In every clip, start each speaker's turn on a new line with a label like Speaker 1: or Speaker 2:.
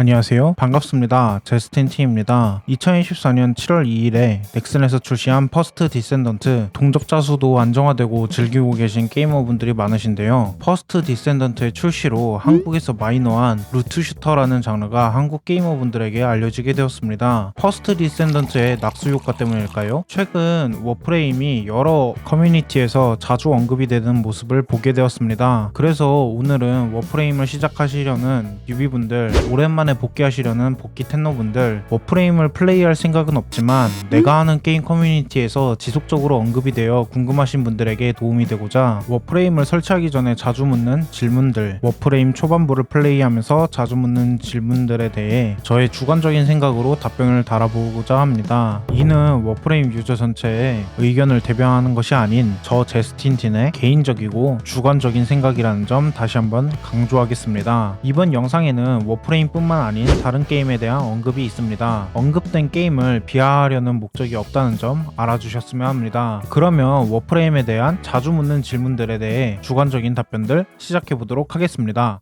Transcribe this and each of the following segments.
Speaker 1: 안녕하세요. 반갑습니다. 제스틴 T입니다. 2024년 7월 2일에 넥슨에서 출시한 퍼스트 디센던트 동접자 수도 안정화되고 즐기고 계신 게이머분들이 많으신데요. 퍼스트 디센던트의 출시로 한국에서 마이너한 루트 슈터라는 장르가 한국 게이머분들에게 알려지게 되었습니다. 퍼스트 디센던트의 낙수 효과 때문일까요? 최근 워프레임이 여러 커뮤니티에서 자주 언급이 되는 모습을 보게 되었습니다. 그래서 오늘은 워프레임을 시작하시려는 유비분들 오랜만에 복귀하시려는 복귀 텐노분들 워프레임을 플레이할 생각은 없지만 내가 하는 게임 커뮤니티에서 지속적으로 언급이 되어 궁금하신 분들에게 도움이 되고자 워프레임을 설치하기 전에 자주 묻는 질문들 워프레임 초반부를 플레이하면서 자주 묻는 질문들에 대해 저의 주관적인 생각으로 답변을 달아보고자 합니다. 이는 워프레임 유저 전체의 의견을 대변하는 것이 아닌 저 제스틴틴의 개인적이고 주관적인 생각이라는 점 다시 한번 강조하겠습니다. 이번 영상에는 워프레임뿐만 아닌 다른 게임에 대한 언급이 있습니다. 언급된 게임을 비하하려는 목적이 없다는 점 알아주셨으면 합니다. 그러면 워프레임에 대한 자주 묻는 질문들에 대해 주관적인 답변들 시작해 보도록 하겠습니다.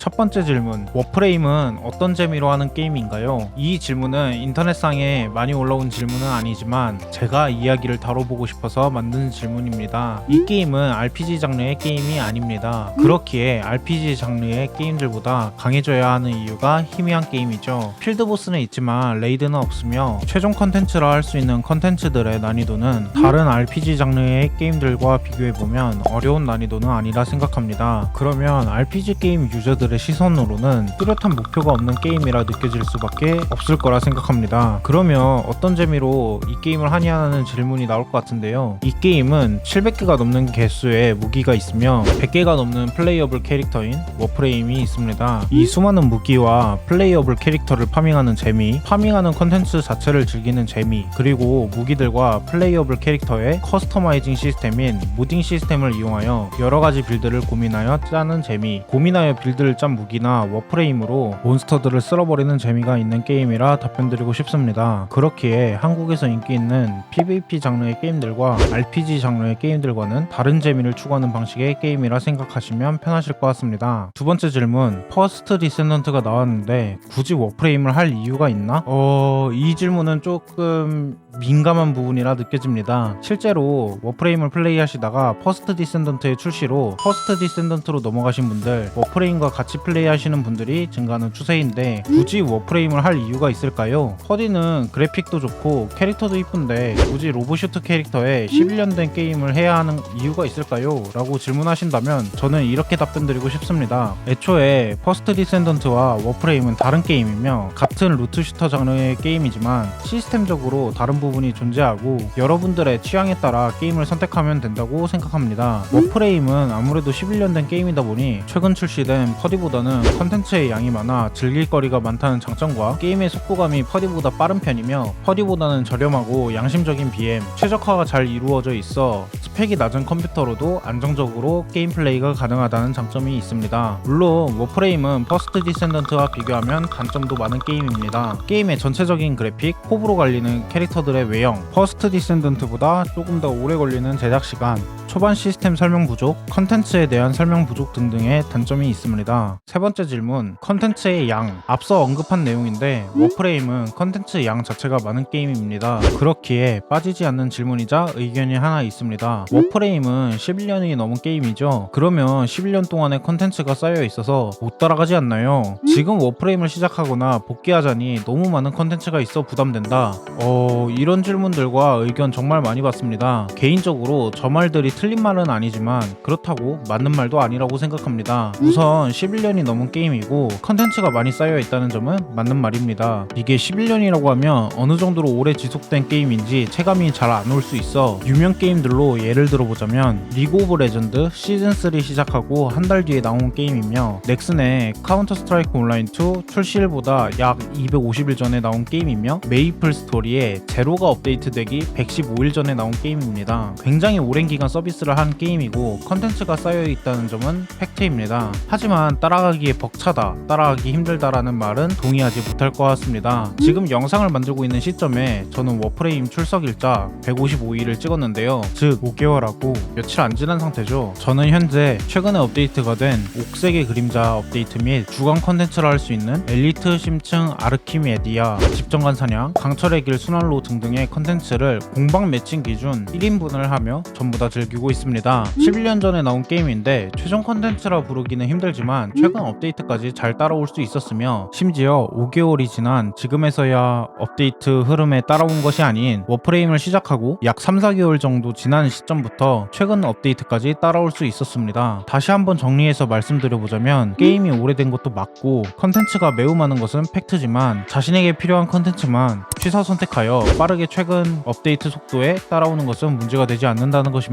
Speaker 1: 첫 번째 질문. 워프레임은 어떤 재미로 하는 게임인가요? 이 질문은 인터넷상에 많이 올라온 질문은 아니지만 제가 이야기를 다뤄보고 싶어서 만든 질문입니다. 이 게임은 RPG 장르의 게임이 아닙니다. 그렇기에 RPG 장르의 게임들보다 강해져야 하는 이유가 희미한 게임이죠. 필드보스는 있지만 레이드는 없으며 최종 컨텐츠라 할 수 있는 컨텐츠들의 난이도는 다른 RPG 장르의 게임들과 비교해보면 어려운 난이도는 아니라 생각합니다. 그러면 RPG 게임 유저들 의 시선으로는 뚜렷한 목표가 없는 게임이라 느껴질 수밖에 없을 거라 생각합니다. 그러면 어떤 재미로 이 게임을 하냐는 질문이 나올 것 같은데요. 이 게임은 700개가 넘는 개수의 무기가 있으며 100개가 넘는 플레이어블 캐릭터인 워프레임이 있습니다. 이 수많은 무기와 플레이어블 캐릭터를 파밍하는 재미, 파밍하는 컨텐츠 자체를 즐기는 재미, 그리고 무기들과 플레이어블 캐릭터의 커스터마이징 시스템인 모딩 시스템을 이용하여 여러 가지 빌드를 고민하여 짜는 재미, 고민하여 빌드를 짠 무기나 워프레임으로 몬스터들을 쓸어버리는 재미가 있는 게임이라 답변드리고 싶습니다. 그렇기에 한국에서 인기 있는 PVP 장르의 게임들과 RPG 장르의 게임들과는 다른 재미를 추구하는 방식의 게임이라 생각하시면 편하실 것 같습니다. 두 번째 질문, 퍼스트 디센던트가 나왔는데 굳이 워프레임을 할 이유가 있나? 어, 이 질문은 조금 민감한 부분이라 느껴집니다. 실제로 워프레임을 플레이하시다가 퍼스트 디센던트의 출시로 퍼스트 디센던트로 넘어가신 분들 워프레임과 같이 플레이하시는 분들이 증가하는 추세인데 굳이 워프레임을 할 이유가 있을까요? 퍼디는 그래픽도 좋고 캐릭터도 이쁜데 굳이 로보슈트 캐릭터에 11년 된 게임을 해야 하는 이유가 있을까요? 라고 질문하신다면 저는 이렇게 답변드리고 싶습니다. 애초에 퍼스트 디센던트와 워프레임은 다른 게임이며 같은 루트 슈터 장르의 게임이지만 시스템적으로 다른 부분 이 존재하고 여러분들의 취향에 따라 게임을 선택하면 된다고 생각합니다. 워프레임은 아무래도 11년 된 게임이다 보니 최근 출시된 퍼디보다는 컨텐츠의 양이 많아 즐길 거리가 많다는 장점과 게임의 속도감이 퍼디보다 빠른 편이며 퍼디보다는 저렴하고 양심적인 BM, 최적화가 잘 이루어져 있어 스펙이 낮은 컴퓨터로도 안정적으로 게임 플레이가 가능하다는 장점이 있습니다. 물론 워프레임은 퍼스트 디센던트와 비교하면 단점도 많은 게임입니다. 게임의 전체적인 그래픽, 호불호 갈리는 캐릭터들 의 외형, 퍼스트 디센던트보다 조금 더 오래 걸리는 제작 시간, 초반 시스템 설명 부족, 컨텐츠에 대한 설명 부족 등등의 단점이 있습니다. 세 번째 질문, 컨텐츠의 양. 앞서 언급한 내용인데 워프레임은 컨텐츠 양 자체가 많은 게임입니다. 그렇기에 빠지지 않는 질문이자 의견이 하나 있습니다. 워프레임은 11년이 넘은 게임이죠. 그러면 11년 동안의 컨텐츠가 쌓여 있어서 못 따라가지 않나요? 지금 워프레임을 시작하거나 복귀하자니 너무 많은 컨텐츠가 있어 부담된다. 어, 이런 질문들과 의견 정말 많이 받습니다. 개인적으로 저 말들이 틀린 말은 아니지만 그렇다고 맞는 말도 아니라고 생각합니다. 우선 11년이 넘은 게임이고 컨텐츠가 많이 쌓여 있다는 점은 맞는 말입니다. 이게 11년이라고 하면 어느 정도로 오래 지속된 게임인지 체감이 잘 안 올 수 있어 유명 게임들로 예를 들어보자면 리그 오브 레전드 시즌 3 시작하고 한 달 뒤에 나온 게임이며 넥슨의 카운터 스트라이크 온라인 2 출시일보다 약 250일 전에 나온 게임이며 메이플 스토리의 제로가 업데이트되기 115일 전에 나온 게임입니다. 굉장히 오랜 기간 서비스 서비스를 한 게임이고 컨텐츠가 쌓여 있다는 점은 팩트입니다. 하지만 따라가기에 벅차다, 따라가기 힘들다라는 말은 동의하지 못할 것 같습니다. 지금 영상을 만들고 있는 시점에 저는 워프레임 출석 일자 155일을 찍었는데요. 즉 5개월하고 며칠 안 지난 상태죠. 저는 현재 최근에 업데이트가 된 옥색의 그림자 업데이트 및 주간 컨텐츠를 할 수 있는 엘리트 심층 아르키메디아, 집정관 사냥, 강철의 길 순환로 등등의 컨텐츠를 공방 매칭 기준 1인분을 하며 전부 다 즐기고 있습니다. 11년 전에 나온 게임인데 최종 컨텐츠라 부르기는 힘들지만 최근 업데이트까지 잘 따라올 수 있었으며 심지어 5개월이 지난 지금에서야 업데이트 흐름에 따라온 것이 아닌 워프레임을 시작하고 약 3, 4개월 정도 지난 시점부터 최근 업데이트까지 따라올 수 있었습니다. 다시 한번 정리해서 말씀드려보자면 게임이 오래된 것도 맞고 컨텐츠가 매우 많은 것은 팩트지만 자신에게 필요한 컨텐츠만 취사 선택하여 빠르게 최근 업데이트 속도에 따라오는 것은 문제가 되지 않는다는 것입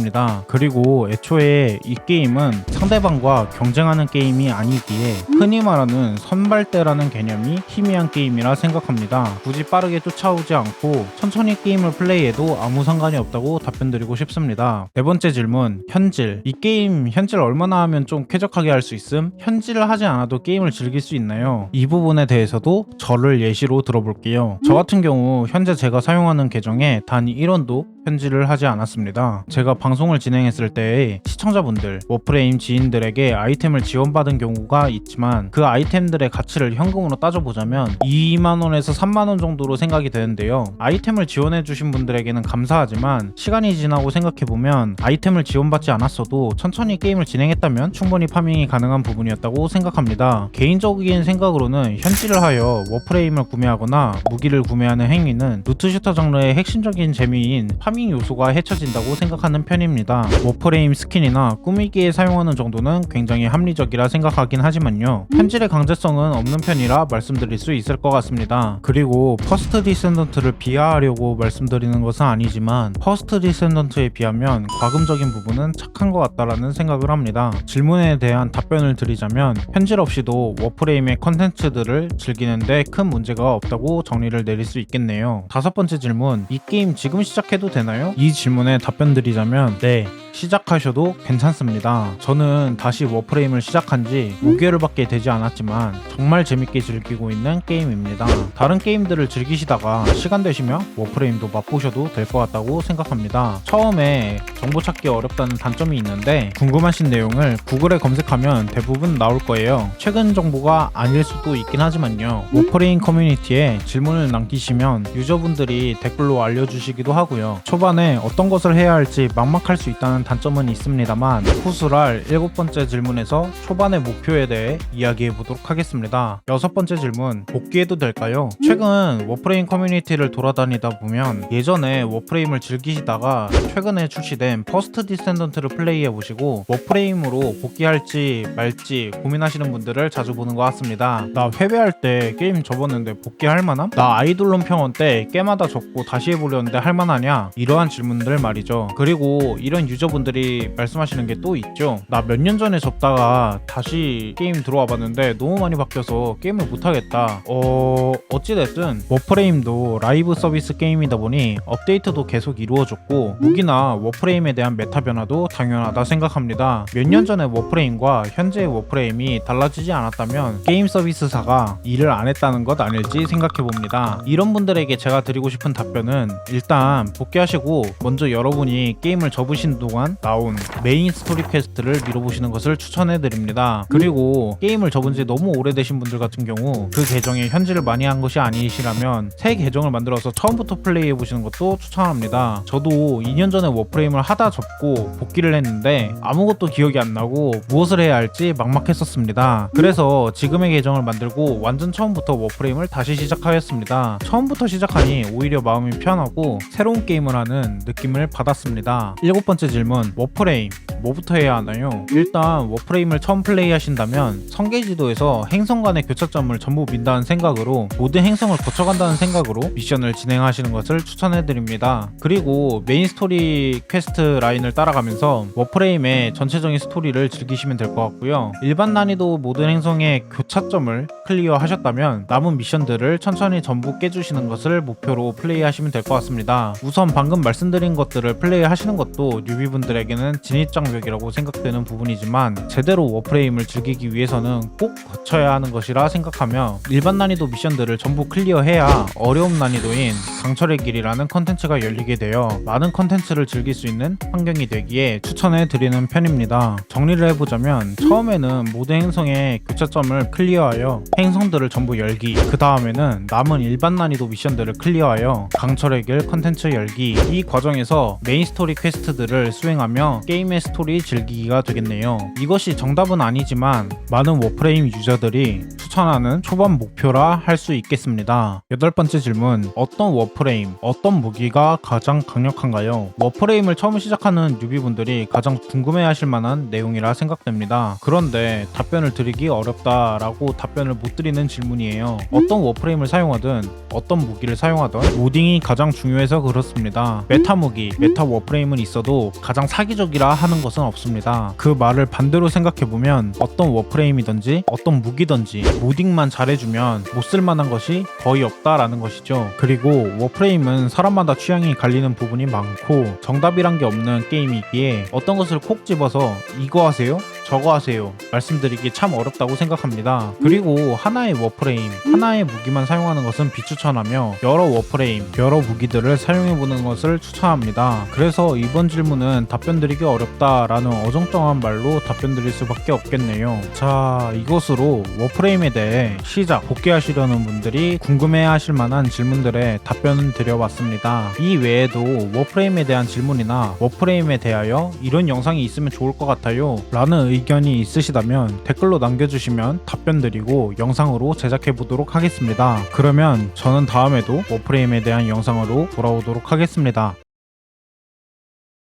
Speaker 1: 그리고 애초에 이 게임은 상대방과 경쟁하는 게임이 아니기에 흔히 말하는 선발대라는 개념이 희미한 게임이라 생각합니다. 굳이 빠르게 쫓아오지 않고 천천히 게임을 플레이해도 아무 상관이 없다고 답변드리고 싶습니다. 네 번째 질문, 현질. 이 게임 현질 얼마나 하면 좀 쾌적하게 할 수 있음? 현질을 하지 않아도 게임을 즐길 수 있나요? 이 부분에 대해서도 저를 예시로 들어볼게요. 저 같은 경우 현재 제가 사용하는 계정에 단 1원도 현질을 하지 않았습니다. 제가 방송을 진행했을 때 시청자분들, 워프레임 지인들에게 아이템을 지원받은 경우가 있지만 그 아이템들의 가치를 현금으로 따져보자면 2만원에서 3만원 정도로 생각이 되는데요. 아이템을 지원해주신 분들에게는 감사하지만 시간이 지나고 생각해보면 아이템을 지원받지 않았어도 천천히 게임을 진행했다면 충분히 파밍이 가능한 부분이었다고 생각합니다. 개인적인 생각으로는 현질을 하여 워프레임을 구매하거나 무기를 구매하는 행위는 루트슈터 장르의 핵심적인 재미인 파밍 요소가 헤쳐진다고 생각하는 편입니다. 워프레임 스킨이나 꾸미기에 사용하는 정도는 굉장히 합리적이라 생각하긴 하지만요. 현질의 강제성은 없는 편이라 말씀드릴 수 있을 것 같습니다. 그리고 퍼스트 디센던트를 비하하려고 말씀드리는 것은 아니지만 퍼스트 디센던트에 비하면 과금적인 부분은 착한 것 같다라는 생각을 합니다. 질문에 대한 답변을 드리자면 현질 없이도 워프레임의 컨텐츠들을 즐기는데 큰 문제가 없다고 정리를 내릴 수 있겠네요. 다섯 번째 질문, 이 게임 지금 시작해도 되나 요? 이 질문에 답변 드리자면 네. 시작하셔도 괜찮습니다. 저는 다시 워프레임을 시작한 지 5개월밖에 되지 않았지만 정말 재밌게 즐기고 있는 게임입니다. 다른 게임들을 즐기시다가 시간 되시면 워프레임도 맛보셔도 될 것 같다고 생각합니다. 처음에 정보 찾기 어렵다는 단점이 있는데 궁금하신 내용을 구글에 검색하면 대부분 나올 거예요. 최근 정보가 아닐 수도 있긴 하지만요. 워프레임 커뮤니티에 질문을 남기시면 유저분들이 댓글로 알려주시기도 하고요. 초반에 어떤 것을 해야 할지 막막할 수 있다는 단점은 있습니다만 후술할 일곱 번째 질문에서 초반의 목표에 대해 이야기해 보도록 하겠습니다. 여섯 번째 질문 복귀해도 될까요? 최근 워프레임 커뮤니티를 돌아다니다 보면 예전에 워프레임을 즐기시다가 최근에 출시된 퍼스트 디센던트를 플레이해 보시고 워프레임으로 복귀할지 말지 고민하시는 분들을 자주 보는 것 같습니다. 나 회배할 때 게임 접었는데 복귀할 만함? 나 아이돌론 평원 때 깨마다 접고 다시 해보려는데 할 만하냐? 이러한 질문들 말이죠. 그리고 이런 유저분 들이 말씀하시는 게 또 있죠. 나 몇 년 전에 접다가 다시 게임 들어와 봤는데 너무 많이 바뀌어서 게임을 못하겠다. 어, 어찌됐든 워프레임도 라이브 서비스 게임이다 보니 업데이트도 계속 이루어졌고 무기나 워프레임에 대한 메타 변화도 당연하다 생각합니다. 몇 년 전에 워프레임과 현재의 워프레임이 달라지지 않았다면 게임 서비스사가 일을 안 했다는 것 아닐지 생각해 봅니다. 이런 분들에게 제가 드리고 싶은 답변은 일단 복귀하시고 먼저 여러분이 게임을 접으신 동안 나온 메인 스토리 퀘스트를 밀어보시는 것을 추천해 드립니다. 그리고 게임을 접은 지 너무 오래되신 분들 같은 경우 그 계정에 현질을 많이 한 것이 아니시라면 새 계정을 만들어서 처음부터 플레이해 보시는 것도 추천합니다. 저도 2년 전에 워프레임을 하다 접고 복귀를 했는데 아무것도 기억이 안 나고 무엇을 해야 할지 막막했었습니다. 그래서 지금의 계정을 만들고 완전 처음부터 워프레임을 다시 시작하였습니다. 처음부터 시작하니 오히려 마음이 편하고 새로운 게임을 하는 느낌을 받았습니다. 일곱 번째 질문 워프레임 뭐부터 해야 하나요? 일단 워프레임을 처음 플레이 하신다면 성계지도에서 행성 간의 교차점을 전부 민다는 생각으로 모든 행성을 거쳐간다는 생각으로 미션을 진행하시는 것을 추천해 드립니다. 그리고 메인 스토리 퀘스트 라인을 따라가면서 워프레임의 전체적인 스토리를 즐기시면 될 것 같고요. 일반 난이도 모든 행성의 교차점을 클리어 하셨다면 남은 미션들을 천천히 전부 깨주시는 것을 목표로 플레이 하시면 될 것 같습니다. 우선 방금 말씀드린 것들을 플레이 하시는 것도 뉴비분 유비분들에게는 진입장벽이라고 생각되는 부분이지만 제대로 워프레임을 즐기기 위해서는 꼭 거쳐야 하는 것이라 생각하며 일반 난이도 미션들을 전부 클리어해야 어려움 난이도인 강철의 길이라는 컨텐츠가 열리게 되어 많은 컨텐츠를 즐길 수 있는 환경이 되기에 추천해 드리는 편입니다. 정리를 해보자면 처음에는 모든 행성의 교차점을 클리어하여 행성들을 전부 열기 그 다음에는 남은 일반 난이도 미션들을 클리어하여 강철의 길 컨텐츠 열기 이 과정에서 메인 스토리 퀘스트들을 수행하며 게임의 스토리 즐기기가 되겠네요. 이것이 정답은 아니지만 많은 워프레임 유저들이 추천하는 초반 목표라 할 수 있겠습니다. 여덟 번째 질문 어떤 워프레임, 어떤 무기가 가장 강력한가요? 워프레임을 처음 시작하는 뉴비분들이 가장 궁금해 하실 만한 내용이라 생각됩니다. 그런데 답변을 드리기 어렵다라고 답변을 못 드리는 질문이에요. 어떤 워프레임을 사용하든 어떤 무기를 사용하든 로딩이 가장 중요해서 그렇습니다. 메타 무기, 메타 워프레임은 있어도 가장 사기적이라 하는 것은 없습니다. 그 말을 반대로 생각해보면 어떤 워프레임이든지 어떤 무기든지 로딩만 잘해주면 못 쓸만한 것이 거의 없다라는 것이죠. 그리고 워프레임은 사람마다 취향이 갈리는 부분이 많고 정답이란 게 없는 게임이기에 어떤 것을 콕 집어서 이거 하세요? 저거 하세요. 말씀드리기 참 어렵다고 생각합니다. 그리고 하나의 워프레임, 하나의 무기만 사용하는 것은 비추천하며 여러 워프레임, 여러 무기들을 사용해보는 것을 추천합니다. 그래서 이번 질문은 답변드리기 어렵다라는 어정쩡한 말로 답변드릴 수밖에 없겠네요. 자, 이것으로 워프레임에 대해 시작, 복귀하시려는 분들이 궁금해하실 만한 질문들에 답변을 드려봤습니다. 이 외에도 워프레임에 대한 질문이나 워프레임에 대하여 이런 영상이 있으면 좋을 것 같아요. 라는 의견이 있으시다면 댓글로 남겨주시면 답변 드리고 영상으로 제작해 보도록 하겠습니다. 그러면 저는 다음에도 워프레임에 대한 영상으로 돌아오도록 하겠습니다.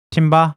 Speaker 1: 팀바